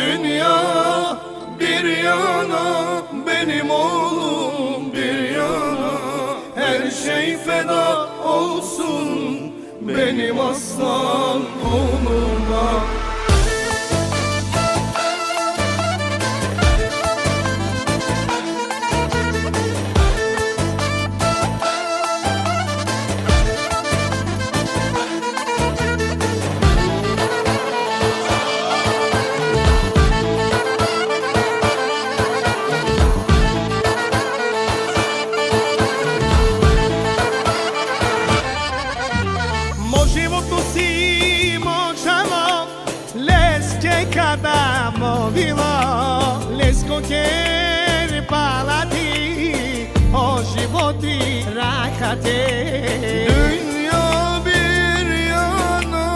Dünya bir yana benim oğlum bir yana. Her şey feda olsun benim aslan oğluma Kada movilo Lesko kjer palati O životi rahate Dünya bir yana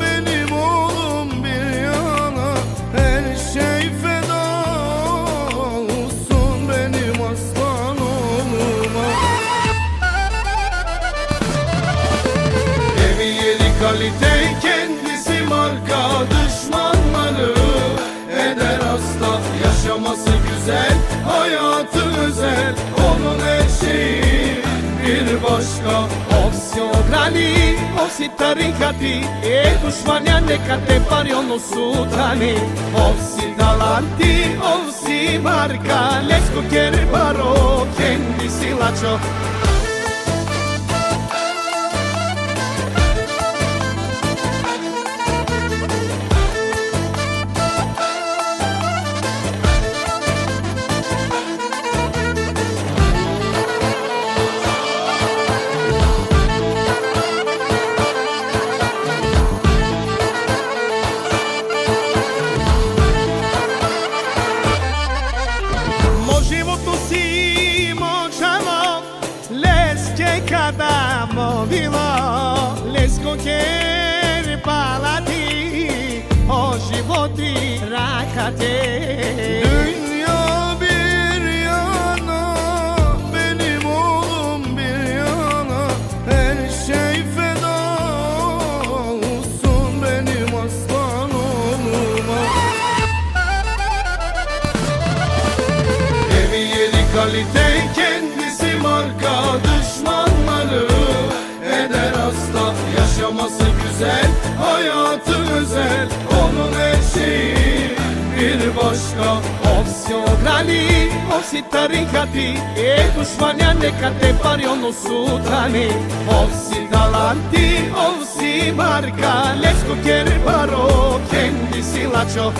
benim oğlum bir yana. Her şey olsun benim aslan oğluma. Evi yeri kalite kendisi marka hayatı özel onun her bir başka. Ovsi ograni, ovsi tarikati E dušmanja neka te pari ono sutani Ovsi talanti, ovsi marka Lesko kjer baro, kendisi lačo Leske kada movilo Lesko kjer palati O životi rahate Dünya bir yana benim oğlum bir yana Her şey feda olsun benim aslan oğluma Evi yeri kalite kendisi marka düşmanları güzel hayatı özel. Onun her bir başka. Ovsi ograni, ovsi tarikati E dušmanja neka te pari ono sutani Ovsi talanti, ovsi marka Lesko kjer baro, kendisi lačo